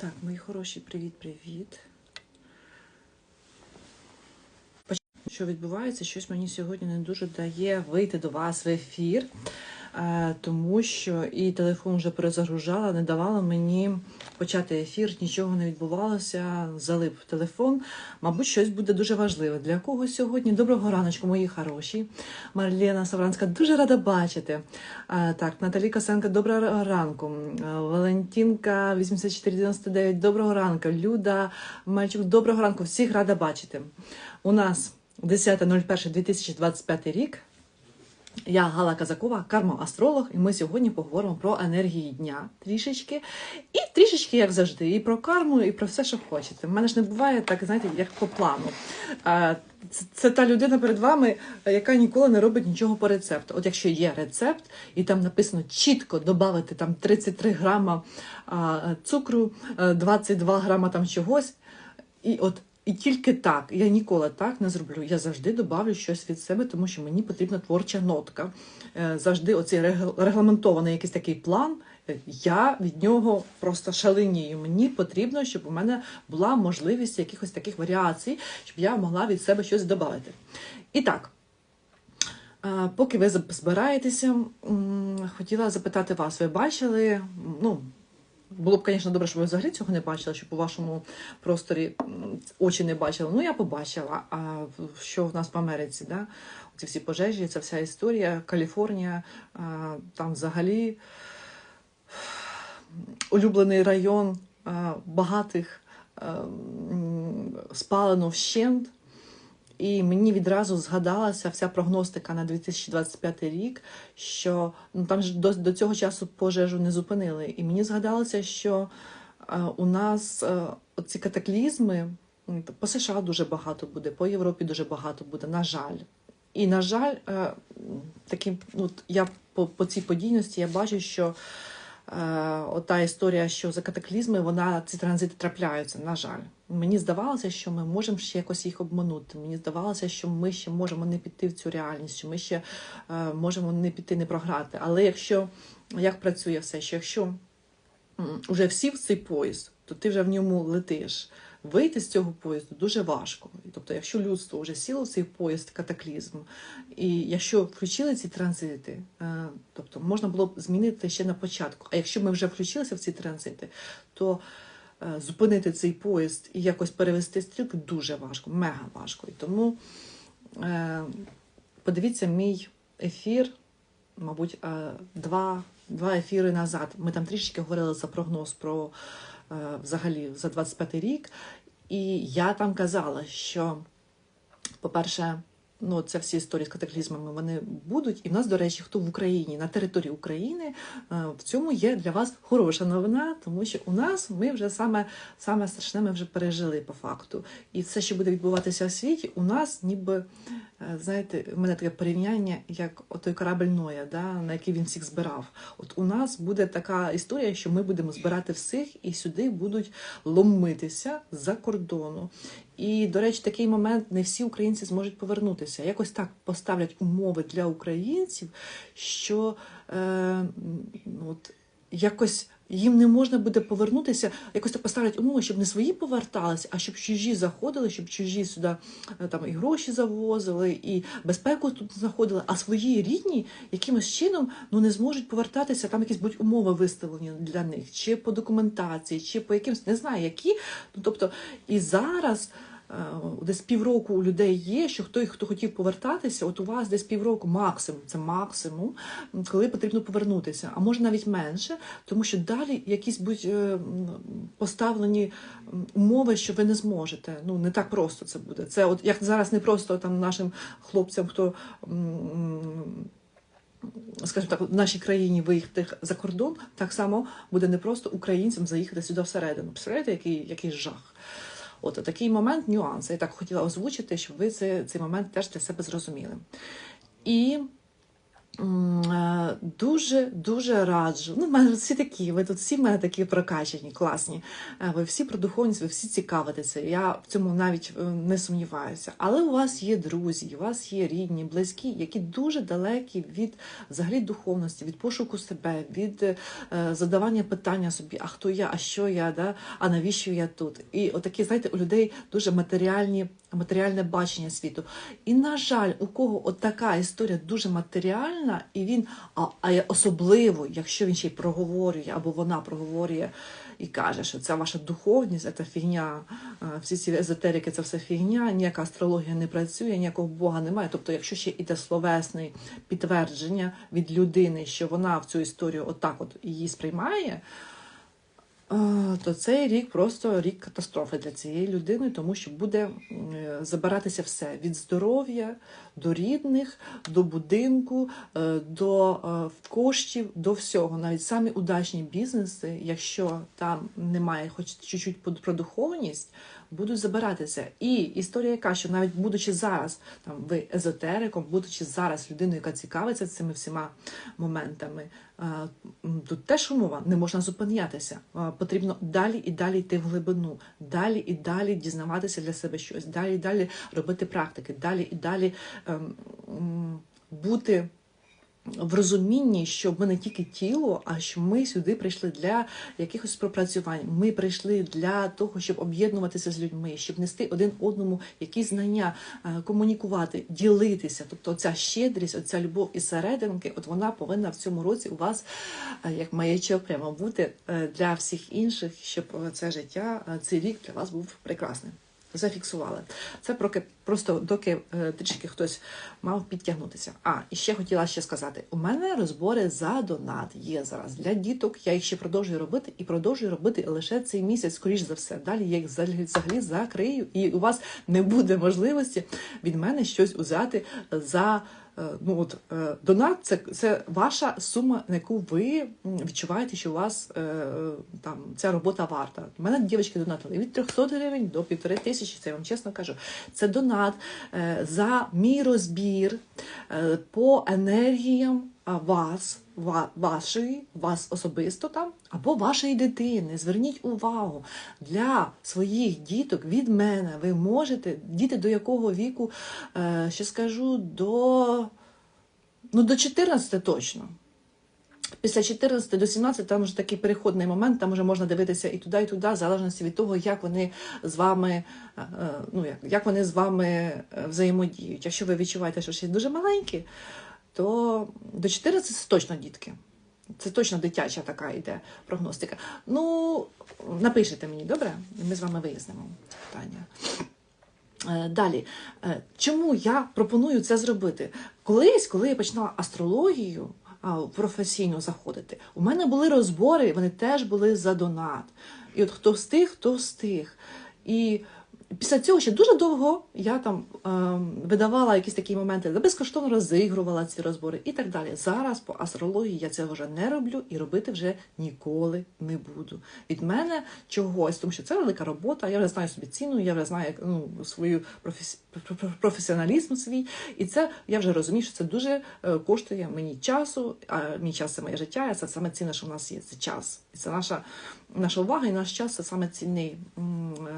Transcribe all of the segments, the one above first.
Так, мої хороші, привіт-привіт. Що відбувається? Щось мені сьогодні не дуже дає вийти до вас в ефір, тому що і телефон вже перезагружала, не давала мені почати ефір, нічого не відбувалося, залип телефон. Мабуть, щось буде дуже важливе. Для кого сьогодні? Доброго раночку, мої хороші. Марлена Савранська, дуже рада бачити. Е, Так, Наталі Косенко, доброго ранку. Е, Валентинка 8499, доброго ранку. Люда Мальчук, доброго ранку. Всіх рада бачити. У нас 10.01.2025 рік. Я Гала Казакова, карма-астролог, і ми сьогодні поговоримо про енергії дня трішечки. І трішечки, як завжди, і про карму, і про все, що хочете. У мене ж не буває так, знаєте, як по плану. Це, це та людина перед вами, яка ніколи не робить нічого по рецепту. От якщо є рецепт, і там написано чітко додати там 33 грама цукру, 22 грама там чогось, і от і тільки так, я ніколи так не зроблю. Я завжди добавлю щось від себе, тому що мені потрібна творча нотка. Е, Завжди оцей регламентований якийсь такий план. е, Я від нього просто шаленію. Мені потрібно, щоб у мене була можливість якихось таких варіацій, щоб я могла від себе щось додати. І так, е, поки ви збираєтеся, хотіла запитати вас, ви бачили? Ну, було б, звісно, добре, щоб ви взагалі цього не бачили, щоб у вашому просторі очі не бачили. Ну, я побачила. А що в нас в Америці, да? ці всі пожежі, ця вся історія, Каліфорнія, там взагалі улюблений район багатих спалено вщент. І мені відразу згадалася вся прогностика на 2025 рік, що ну там ж до, до цього часу пожежу не зупинили. І мені згадалося, що е, у нас е, ці катаклізми по США дуже багато буде, по Європі дуже багато буде, на жаль. І, на жаль, е, м, такі, ну, я по, по цій подійності я бачу, що ота історія, що за катаклізми, вона ці транзити трапляються, на жаль. Мені здавалося, що ми можемо ще якось їх обманути. Мені здавалося, що ми ще можемо не піти в цю реальність, що ми ще е, можемо не піти, не програти. Але якщо як працює все, що якщо вже всі в цей поїзд, то ти вже в ньому летиш. Вийти з цього поїзду дуже важко. Тобто, якщо людство вже сіло в цей поїзд катаклізм, і якщо включили ці транзити, е, тобто можна було б змінити ще на початку. А якщо ми вже включилися в ці транзити, то е, зупинити цей поїзд і якось перевести стрілки дуже важко, мега важко. І тому е, подивіться мій ефір, мабуть, два, два ефіри назад. Ми там трішки говорили за прогноз про взагалі за 25 рік. І я там казала, що, по-перше, ну, це всі історії з катаклізмами вони будуть. І в нас, до речі, хто в Україні, на території України, е, в цьому є для вас хороша новина, тому що у нас ми вже саме, саме страшне ми вже пережили по факту. І все, що буде відбуватися в світі, у нас ніби, е, знаєте, в мене таке порівняння, як отой корабель Ноя, да, на який він всіх збирав. От у нас буде така історія, що ми будемо збирати всіх, і сюди будуть ломитися з-за кордону. І, до речі, такий момент не всі українці зможуть повернутися. Якось так поставлять умови для українців, що е, от, якось їм не можна буде повернутися, якось так поставлять умови, щоб не свої поверталися, а щоб чужі заходили, щоб чужі сюди е, там і гроші завозили, і безпеку тут знаходили, а свої рідні якимось чином ну не зможуть повертатися. Там якісь будуть умови виставлені для них, чи по документації, чи по якимось не знаю які. Ну тобто і зараз. Е, Десь півроку у людей є, що хто хто хотів повертатися, от у вас десь півроку максимум, це максимум, коли потрібно повернутися, а може навіть менше, тому що далі якісь будуть е, поставлені умови, що ви не зможете. Ну не так просто це буде. Це от як зараз не просто там нашим хлопцям, хто. Скажімо так, в нашій країні виїхати за кордон, так само буде не просто українцям заїхати сюди всередину. Представляєте, який, який жах. От такий момент, нюанс. Я так хотіла озвучити, щоб ви це, цей момент теж для себе зрозуміли. І М, е, Дуже дуже раджу. Ну, в мене всі такі. Ви тут всі мене такі прокачані, класні. Е, Ви всі про духовність, ви всі цікавитеся. Я в цьому навіть е, не сумніваюся. Але у вас є друзі, у вас є рідні, близькі, які дуже далекі від взагалі духовності, від пошуку себе, від е, задавання питання собі: а хто я, а що я, да? а навіщо я тут? І отакі, знаєте, у людей дуже матеріальні. Матеріальне бачення світу. І, на жаль, у кого от така історія дуже матеріальна, і він, а, а особливо, якщо він ще й проговорює, або вона проговорює і каже, що це ваша духовність, це фігня, е, всі ці езотерики, це все фігня, ніяка астрологія не працює, ніякого Бога немає. Тобто, якщо ще іде словесне підтвердження від людини, що вона в цю історію отак от її сприймає, то цей рік просто рік катастрофи для цієї людини, тому що буде е, забиратися все від здоров'я до рідних, до будинку, е, до е, коштів, до всього. Навіть самі удачні бізнеси, якщо там немає хоч чуть-чуть про духовність, будуть забиратися. І історія яка, що навіть будучи зараз там ви езотериком, будучи зараз людиною, яка цікавиться цими всіма моментами, тут теж умова не можна зупинятися. Е, Потрібно далі і далі йти в глибину, далі і далі дізнаватися для себе щось, далі і далі робити практики, далі і далі ем, бути в розумінні, що ми не тільки тіло, а що ми сюди прийшли для якихось пропрацювань. Ми прийшли для того, щоб об'єднуватися з людьми, щоб нести один одному якісь знання, е, комунікувати, ділитися. Тобто, ця щедрість, оця любов із серединки, от вона повинна в цьому році у вас е, як маячок прямо бути е, для всіх інших, щоб це життя, цей рік для вас був прекрасним. Зафіксували. Це проки, просто доки е, трішки хтось мав підтягнутися. А, і ще хотіла ще сказати: у мене розбори за донат є зараз для діток. Я їх ще продовжую робити і продовжую робити лише цей місяць, скоріш за все. Далі я їх взагалі, закрию, і у вас не буде можливості від мене щось узяти за. Е, Ну от е, донат це, це ваша сума, на яку ви відчуваєте, що у вас е, там ця робота варта. У мене дівчатки донатили від 300 гривень до півтори тисячі. Це я вам чесно кажу. Це донат за мій розбір по енергіям вас, ва, вашої, вас особисто там, або вашої дитини. Зверніть увагу для своїх діток від мене. Ви можете діти до якого віку, е, ще скажу, до, ну, до 14 точно. Після 14 до 17 там вже такий переходний момент, там вже можна дивитися і туди, і туди, в залежності від того, як вони з вами, е, ну як, як вони з вами е, взаємодіють. Якщо ви відчуваєте, що ще дуже маленькі, то до 14 це точно дітки. Це точно дитяча така йде прогностика. Ну, напишите мені, добре? Ми з вами вияснимо питання. Е, Далі, Е, чому я пропоную це зробити? Колись, коли я починала астрологію професійно заходити, у мене були розбори, вони теж були за донат. І от хто встиг, хто встиг. І після цього ще дуже довго я там ем, видавала якісь такі моменти, де безкоштовно розігрувала ці розбори і так далі. Зараз по астрології я цього вже не роблю і робити вже ніколи не буду. Від мене чогось, тому що це велика робота. Я вже знаю собі ціну, я вже знаю ну, свою професі... проф- професіоналізм свій, і це я вже розумію, що це дуже е, коштує мені часу. А мій час це моє життя. Це саме цінне, що в нас є. Це час. І це наша, наша увага і наш час це саме цінний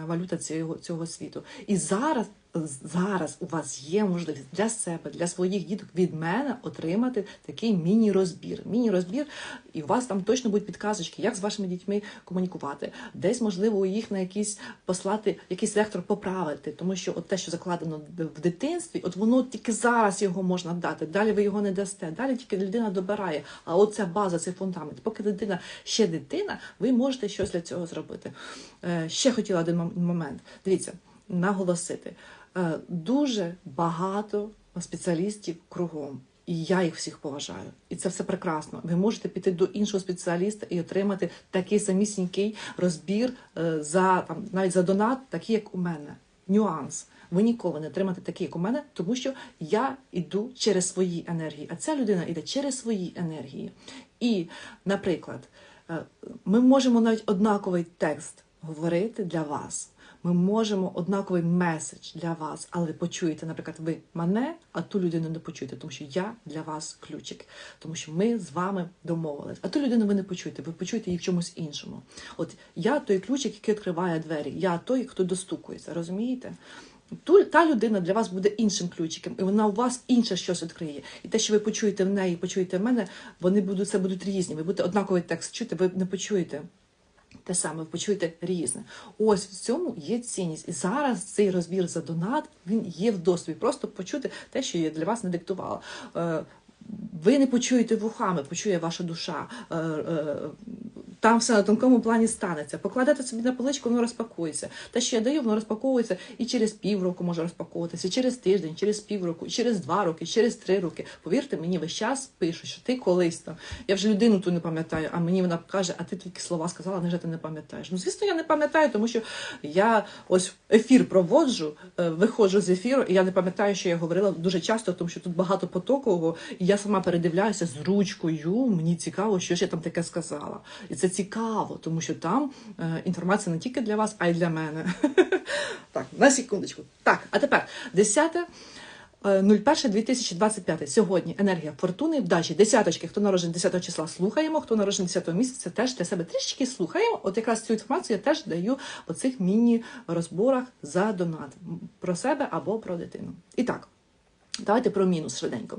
валюта цього, цього світу. І зараз. Зараз у вас є можливість для себе, для своїх діток від мене отримати такий міні-розбір. Міні-розбір, і у вас там точно будуть підказочки, як з вашими дітьми комунікувати. Десь, можливо, їх на якийсь послати, якийсь вектор поправити, тому що от те, що закладено в дитинстві, от воно тільки зараз його можна дати. Далі ви його не дасте. Далі тільки людина добирає. А от ця база, цей фундамент. Поки дитина ще дитина, ви можете щось для цього зробити. Е, ще хотіла один мом- момент. Дивіться, наголосити. Е, дуже багато спеціалістів кругом. І я їх всіх поважаю. І це все прекрасно. Ви можете піти до іншого спеціаліста і отримати такий самісінький розбір е, за там навіть за донат, такий як у мене. Нюанс. Ви ніколи не отримаєте такий, як у мене, тому що я йду через свої енергії, а ця людина йде через свої енергії. І, наприклад, е, ми можемо навіть однаковий текст говорити для вас. Ми можемо однаковий меседж для вас, але почуєте, наприклад, ви мене, а ту людину не почуєте, тому що я для вас ключик, тому що ми з вами домовились. А ту людину ви не почуєте, ви почуєте її в чомусь іншому. От я той ключик, який відкриває двері, я той, хто достукується, розумієте? Ту, та людина для вас буде іншим ключиком, і вона у вас інше щось відкриє. І те, що ви почуєте в неї, почуєте в мене, вони будуть це будуть різні. Ви будете однаковий текст чути, ви не почуєте. Те саме, ви почуєте різне. Ось в цьому є цінність. І зараз цей розбір за донат він є в доступі. Просто почути те, що я для вас не диктувала. Е, Ви не почуєте вухами, почує ваша душа. Там все на тонкому плані станеться. Покладете собі на поличку, воно розпакується. Те, що я даю, воно розпаковується і через півроку може розпаковуватися, і через тиждень, через півроку, і через два роки, і через три роки. Повірте мені, весь час пишуть, що ти колись там. Я вже людину ту не пам'ятаю, а мені вона каже, а ти тільки слова сказала, невже ти не пам'ятаєш. Ну, звісно, я не пам'ятаю, тому що я ось ефір проводжу, е, виходжу з ефіру, і я не пам'ятаю, що я говорила дуже часто, тому що тут багато потокового, і я сама передивляюся з ручкою. Мені цікаво, що ж я там таке сказала. І це цікаво, тому що там е, інформація не тільки для вас, а й для мене. Так, на секундочку. Так, а тепер 10 01.2025. Сьогодні енергія фортуни, вдачі, десяточки. Хто народжений 10 числа, слухаємо. Хто народжений 10 місяця, теж для себе трішки слухаємо. От якраз цю інформацію я теж даю по цих міні-розборах за донат про себе або про дитину. І так. Давайте про мінус швиденько.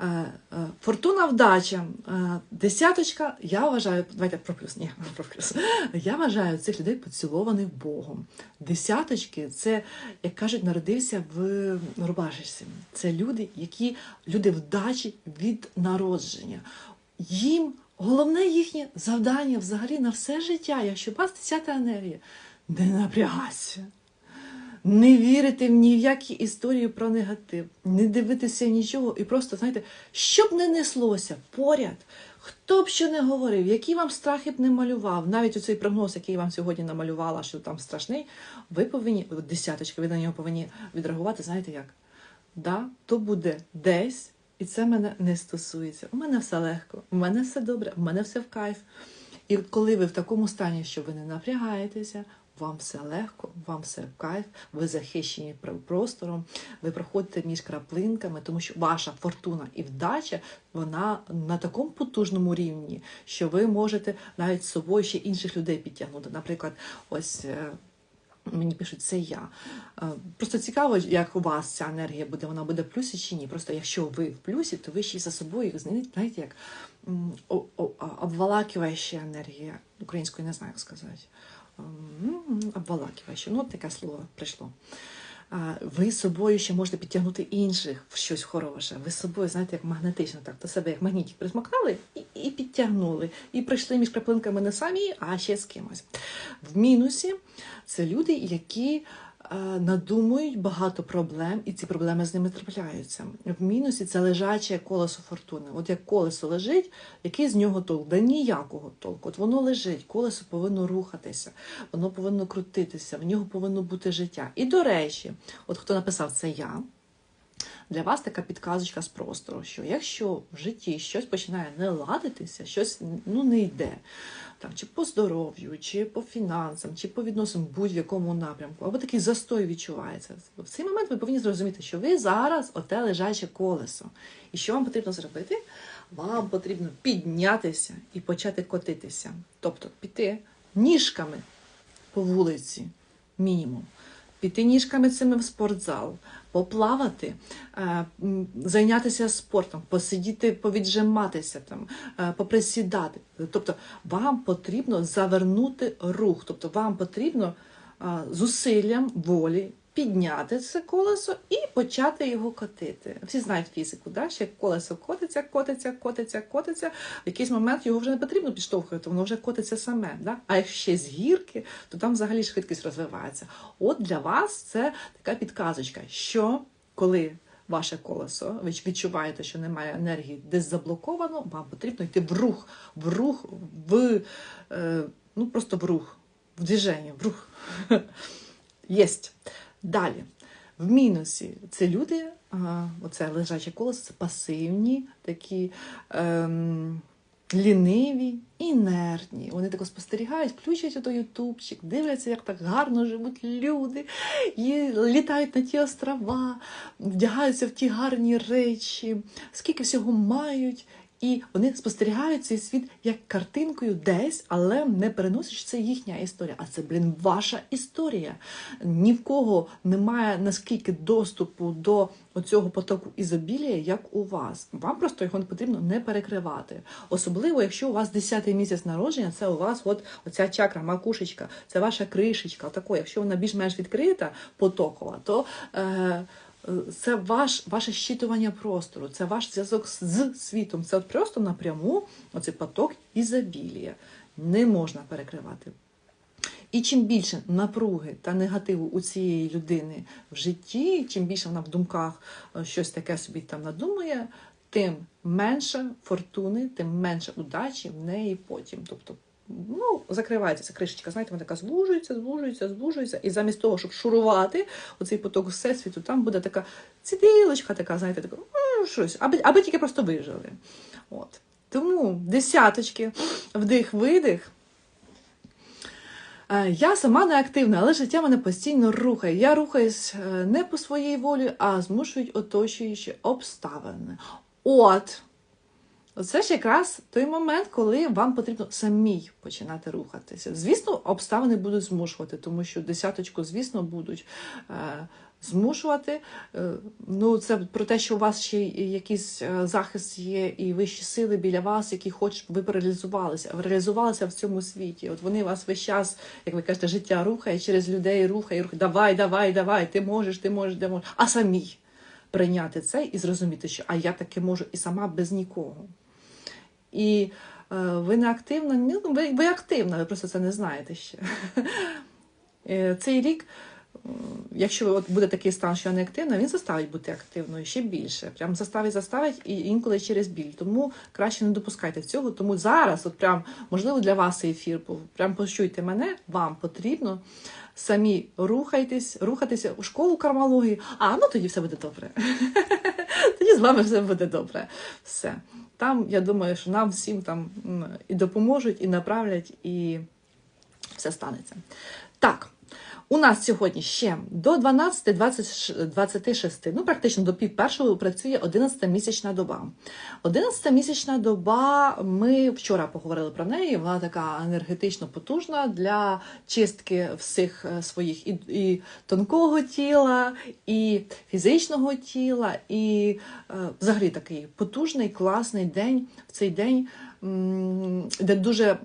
Е, е, Фортуна вдача. Е, Десяточка, я вважаю, давайте про плюс. Ні, про плюс. Я вважаю цих людей поцілованих Богом. Десяточки це, як кажуть, народився в рубашечці. Це люди, які люди вдачі від народження. Їм головне їхнє завдання взагалі на все життя, якщо у вас десята енергія, не напрягайся. Не вірити в ні в які історії про негатив, не дивитися нічого і просто, знаєте, що б не неслося поряд, хто б що не говорив, які вам страхи б не малював, навіть оцей прогноз, який вам сьогодні намалювала, що там страшний, ви повинні, десяточка, ви на нього повинні відреагувати, знаєте як? Да, то буде десь, і це мене не стосується. У мене все легко, у мене все добре, у мене все в кайф. І коли ви в такому стані, що ви не напрягаєтеся, вам все легко, вам все кайф, ви захищені простором, ви проходите між краплинками, тому що ваша фортуна і вдача вона на такому потужному рівні, що ви можете навіть з собою ще інших людей підтягнути. Наприклад, ось. е, Мені пишуть, це я. Е, Просто цікаво, як у вас ця енергія буде, вона буде в плюсі чи ні. Просто якщо ви в плюсі, то ви ще й за собою їх знаєте, як м, о- о- а, обволакиваюча енергія. Українською не знаю, як сказати. М, Обволакиваюча. Ну, от таке слово прийшло. Ви з собою ще можете підтягнути інших в щось хороше. Ви з собою, знаєте, як магнетично, так до себе як магнітик присмакнули і, і підтягнули. І прийшли між краплинками не самі, а ще з кимось. В мінусі це люди, які надумують багато проблем, і ці проблеми з ними трапляються. В мінусі це лежаче колесо фортуни. От як колесо лежить, який з нього толк? Да ніякого толку. От воно лежить, колесо повинно рухатися, воно повинно крутитися, в нього повинно бути життя. І до речі, от хто написав це я. Для вас така підказочка з простору, що якщо в житті щось починає не ладитися, щось ну не йде, там чи по здоров'ю, чи по фінансам, чи по відносинам будь-якому напрямку, або такий застой відчувається. В цей момент ви повинні зрозуміти, що ви зараз оте лежаче колесо. І що вам потрібно зробити? Вам потрібно піднятися і почати котитися. Тобто піти ніжками по вулиці, мінімум. Піти ніжками цими в спортзал, поплавати, е, зайнятися спортом, посидіти, повіджиматися, там, е, поприсідати. Тобто вам потрібно завернути рух, тобто вам потрібно е, зусиллям волі підняти це колесо і почати його котити. Всі знають фізику, да? що колесо котиться, котиться, котиться, котиться. В якийсь момент його вже не потрібно підштовхувати, воно вже котиться саме. Да? А якщо ще з гірки, то там взагалі швидкість розвивається. От для вас це така підказочка, що коли ваше колесо, ви відчуваєте, що немає енергії, десь заблоковано, вам потрібно йти в рух, в рух, в е, ну просто в рух, в движення, в рух. Єсть. Далі. В мінусі це люди, оце лежаче колесо, це пасивні, такі ем, ліниві, інертні. Вони тако спостерігають, включать ото ютубчик, дивляться, як так гарно живуть люди, і літають на ті острова, вдягаються в ті гарні речі, скільки всього мають. І вони спостерігають цей світ як картинкою десь, але не переносять, що це їхня історія. А це, блін, ваша історія. Ні в кого немає наскільки доступу до оцього потоку ізобілія, як у вас. Вам просто його не потрібно не перекривати. Особливо, якщо у вас 10-й місяць народження, це у вас от оця чакра, макушечка, це ваша кришечка. Отако, якщо вона більш-менш відкрита, потокова, то. Е- це ваш, ваше щитування простору, це ваш зв'язок з, світом. Це от просто напряму оцей поток ізобілія. Не можна перекривати. І чим більше напруги та негативу у цієї людини в житті, чим більше вона в думках е, щось таке собі там надумає, тим менше фортуни, тим менше удачі в неї потім. Тобто ну, закривається ця кришечка, знаєте, вона така звужується, звужується, звужується. І замість того, щоб шурувати оцей поток всесвіту, там буде така цідилочка, така, знаєте, така, ну, щось, аби, аби тільки просто вижили. От. Тому десяточки, вдих-видих. Е, Я сама не активна, але життя мене постійно рухає. Я рухаюсь е, не по своїй волі, а змушують оточуючі обставини. От. Оце ж якраз той момент, коли вам потрібно самій починати рухатися. Звісно, обставини будуть змушувати, тому що десяточку, звісно, будуть е, змушувати. Е, ну, це про те, що у вас ще якийсь е, захист є, і вищі сили біля вас, які хочуть, ви реалізувалися, реалізувалися в цьому світі. От вони вас весь час, як ви кажете, життя рухає, через людей рухає, рухає. Давай, давай, давай, ти можеш, ти можеш, ти можеш. А самій прийняти це і зрозуміти, що а я таки можу і сама без нікого. І е, ви не активна, ну, ви, ви активна, ви просто це не знаєте ще. Е, Цей рік, якщо от буде такий стан, що не активна, він заставить бути активною ще більше. Прям заставить, заставить і інколи через біль. Тому краще не допускайте цього. Тому зараз, от прям, можливо, для вас ефір був. Прям почуйте мене, вам потрібно. Самі рухайтесь, рухатися у школу кармології. А, ну тоді все буде добре. Тоді з вами все буде добре. Все. Там, я думаю, що нам всім там і допоможуть, і направлять, і все станеться. Так, у нас сьогодні ще до 12-26, ну практично до пів першого працює 11-місячна доба. 11-місячна доба, ми вчора поговорили про неї, вона така енергетично потужна для чистки всіх е, своїх і, і тонкого тіла, і фізичного тіла, і е, взагалі такий потужний, класний день. В цей день, де дуже.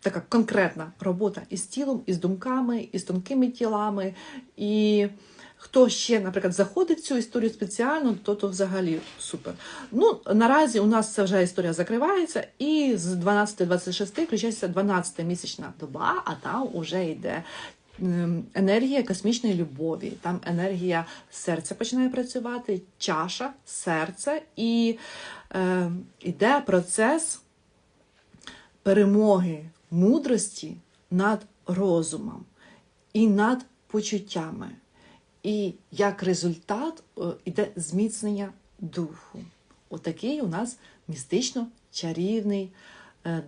Така конкретна робота із тілом, із думками, із тонкими тілами. І хто ще, наприклад, заходить в цю історію спеціально, то то взагалі супер. Ну, наразі у нас ця вже історія закривається, і з 12-26 включається 12-місячна доба, а там вже йде. ем, Енергія космічної любові, там енергія серця починає працювати, чаша, серце, і е, йде процес перемоги мудрості над розумом і над почуттями. І як результат е, іде зміцнення духу. Отакий у нас містично-чарівний е,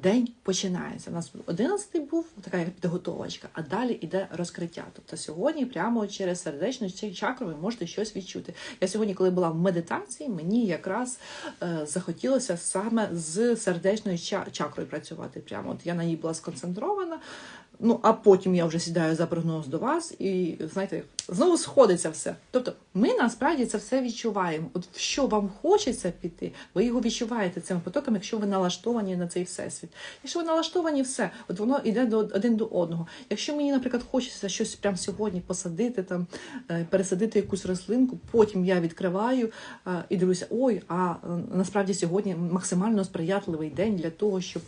день починається. У нас 11-й був така як підготовочка, а далі йде розкриття. Тобто сьогодні прямо через сердечну чакру ви можете щось відчути. Я сьогодні, коли була в медитації, мені якраз е, захотілося саме з сердечною ча- чакрою працювати. Прямо от я на ній була сконцентрована. Ну, а потім я вже сідаю за прогноз до вас, і знаєте, знову сходиться все. Тобто, ми насправді це все відчуваємо. От що вам хочеться піти, ви його відчуваєте цими потоками, якщо ви налаштовані на цей всесвіт. Якщо ви налаштовані, все, от воно йде до один до одного. Якщо мені, наприклад, хочеться щось прямо сьогодні посадити, там е, пересадити якусь рослинку, потім я відкриваю е, і дивлюся, ой, а е, насправді сьогодні максимально сприятливий день для того, щоб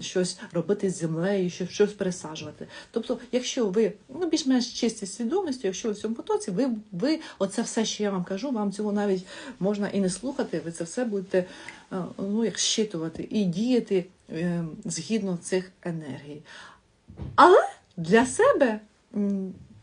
щось робити з землею, щось пересаджувати. Тобто, якщо ви ну, більш-менш чисті свідомістю, якщо в цьому потоці, ви, ви оце все, що я вам кажу, вам цього навіть можна і не слухати, ви це все будете е, ну, як щитувати і діяти е, згідно цих енергій. Але для себе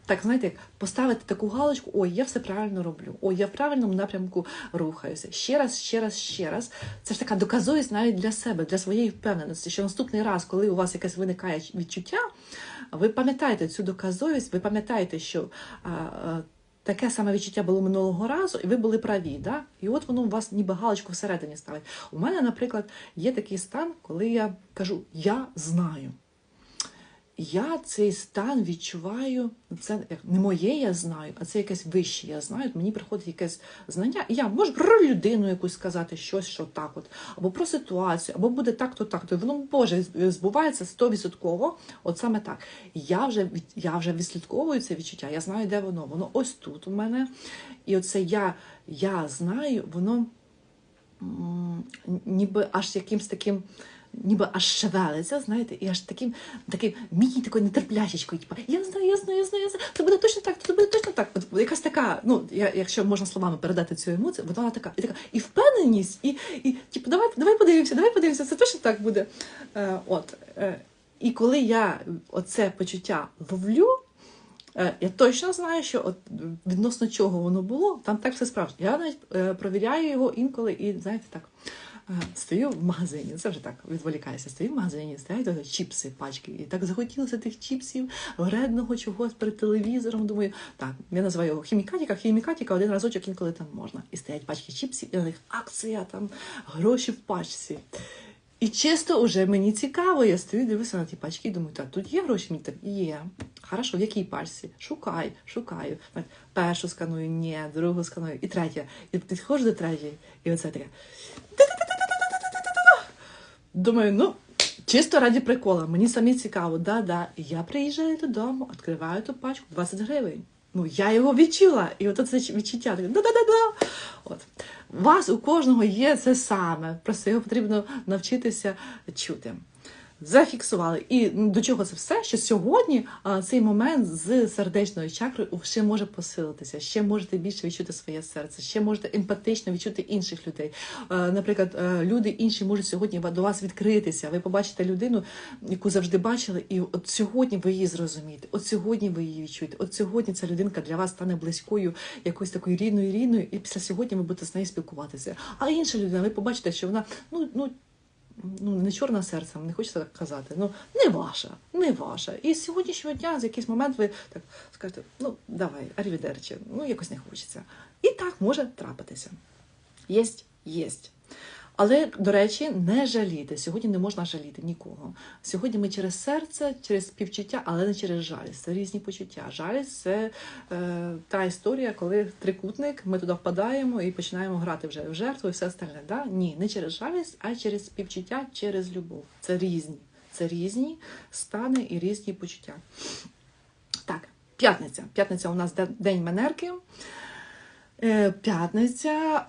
Так, знаєте, як поставити таку галочку, ой, я все правильно роблю, ой, я в правильному напрямку рухаюся. Ще раз, ще раз, ще раз. Це ж така доказовість навіть для себе, для своєї впевненості, що наступний раз, коли у вас якесь виникає відчуття, ви пам'ятаєте цю доказовість, ви пам'ятаєте, що а, а, таке саме відчуття було минулого разу, і ви були праві. Да? І от воно у вас ніби галочку всередині ставить. У мене, наприклад, є такий стан, коли я кажу Я знаю. Я цей стан відчуваю, це не моє я знаю, а це якесь вище я знаю. Мені приходить якесь знання, і я можу про людину якусь сказати щось, що так, от, або про ситуацію, або буде так-то, так-то. Воно Боже збувається стовідсотково, от саме так. Я вже я вже відслідковую це відчуття, я знаю, де воно. Воно ось тут у мене. І оце я, я знаю, воно ніби аж якимсь таким. Ніби аж шевелиться, знаєте, і аж таким, таким міні такою нетерплячечкою, типу, я знаю, я знаю, я знаю, я знаю, це буде точно так, це буде точно так. От якась така, ну, я, якщо можна словами передати цю емоцію, вона така, і така, і впевненість, і, і типу, давай, давай подивимося, давай подивимося, це точно так буде. Е, от, е, і коли я оце почуття ловлю, Е, Я точно знаю, що от відносно чого воно було, там так все справжнє. Я навіть е, провіряю його інколи і, знаєте, так, стою в магазині, це вже так відволікаюся, стою в магазині, стоять чіпси, пачки. І так захотілося тих чіпсів, вредного чогось перед телевізором. Думаю, так, я називаю його хімікатіка, хімікатіка, один разочок інколи там можна. І стоять пачки чіпсів, і на них акція, там гроші в пачці. І чисто вже мені цікаво, я стою, дивлюся на ті пачки і думаю, так, тут є гроші, мені так є. Хорошо, в якій пачці? Шукай, шукаю. Першу сканую, ні, другу сканую, і третя. І підходжу до третьої, і оце таке. Думаю, ну, чисто раді прикола, мені самі цікаво, да-да. Я приїжджаю додому, відкриваю ту пачку 20 гривень. Ну, я його відчула, і от це відчуття таке да-да-да-да. От. Вас у кожного є це саме, просто його потрібно навчитися чути. Зафіксували. І до чого це все? Що сьогодні а, цей момент з сердечною чакрою ще може посилитися, ще можете більше відчути своє серце, ще можете емпатично відчути інших людей. Наприклад, люди інші можуть сьогодні до вас відкритися. Ви побачите людину, яку завжди бачили, і от сьогодні ви її зрозумієте, от сьогодні ви її відчуєте, от сьогодні ця людинка для вас стане близькою, якоюсь такою рідною рідною, і після сьогодні ви будете з нею спілкуватися. А інша людина, ви побачите, що вона ну ну ну не чорна серцем, не хочеться так казати. Ну не ваша, не ваша. І з сьогоднішнього дня, з якийсь момент, ви так скажете, ну давай, арівідерчі, ну якось не хочеться. І так може трапитися. Єсть, єсть. Але, до речі, не жаліти. Сьогодні не можна жаліти нікого. Сьогодні ми через серце, через співчуття, але не через жалість. Це різні почуття. Жалість це е, та історія, коли трикутник, ми туди впадаємо і починаємо грати вже в жертву і все остальне. Да? Ні, не через жалість, а через співчуття, через любов. Це різні. Це різні стани і різні почуття. Так, п'ятниця. П'ятниця у нас де- день Менерки. Е, П'ятниця.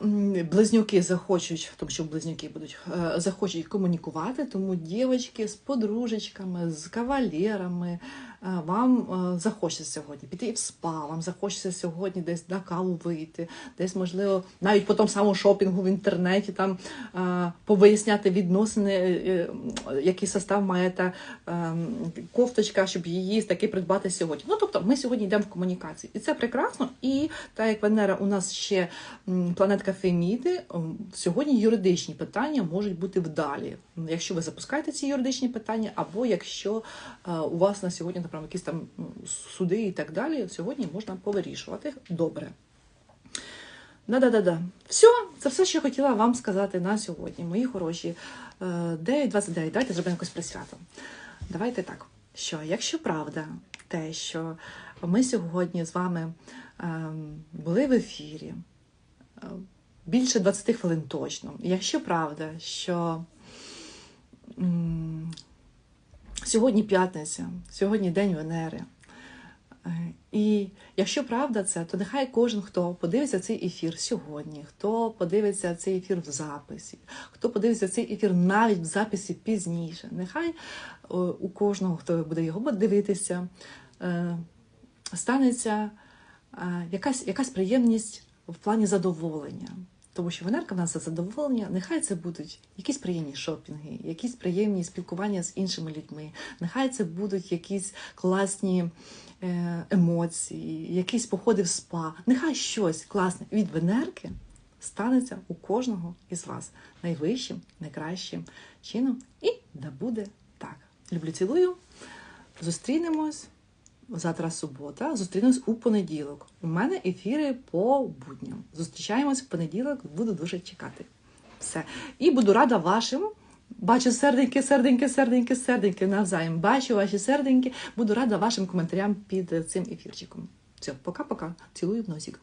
Близнюки захочуть, тому що близнюки будуть е, захочуть комунікувати, тому дівчатки з подружечками, з кавалерами вам е, захочеться сьогодні піти в спа, вам захочеться сьогодні десь на каву вийти, десь можливо навіть по тому самому шопінгу в інтернеті там е, повиясняти відносини, е, е, який состав має та е, кофточка, щоб її таки придбати сьогодні. Ну тобто ми сьогодні йдемо в комунікацію, і це прекрасно. І так як Венера у нас ще планетка Феміди, сьогодні юридичні питання можуть бути вдалі. Якщо ви запускаєте ці юридичні питання, або якщо е, у вас на сьогодні, наприклад, якісь там суди і так далі, сьогодні можна повирішувати добре. Да-да-да-да. Все, це все, що я хотіла вам сказати на сьогодні, мої хороші. Е, 9.29, давайте зробимо якось присвято. Давайте так, що якщо правда, те, що ми сьогодні з вами ем, були в ефірі е, більше 20 хвилин точно. Якщо правда, що сьогодні п'ятниця, сьогодні день Венери. Е, І якщо правда це, то нехай кожен, хто подивиться цей ефір сьогодні, хто подивиться цей ефір в записі, хто подивиться цей ефір навіть в записі пізніше, нехай е, у кожного, хто буде його дивитися, е, станеться якась, якась приємність в плані задоволення. Тому що Венерка в нас за задоволення. Нехай це будуть якісь приємні шопінги, якісь приємні спілкування з іншими людьми. Нехай це будуть якісь класні е, емоції, якісь походи в спа. Нехай щось класне від Венерки станеться у кожного із вас найвищим, найкращим чином. І да буде так. Люблю, цілую. Зустрінемось. Завтра субота, зустрінусь у понеділок. У мене ефіри по будням. Зустрічаємось в понеділок, буду дуже чекати. Все. І буду рада вашим. Бачу серденьки, серденьки, серденьки, серденьки навзаєм. Бачу ваші серденьки. Буду рада вашим коментарям під цим ефірчиком. Все, пока-пока. Цілую в носик.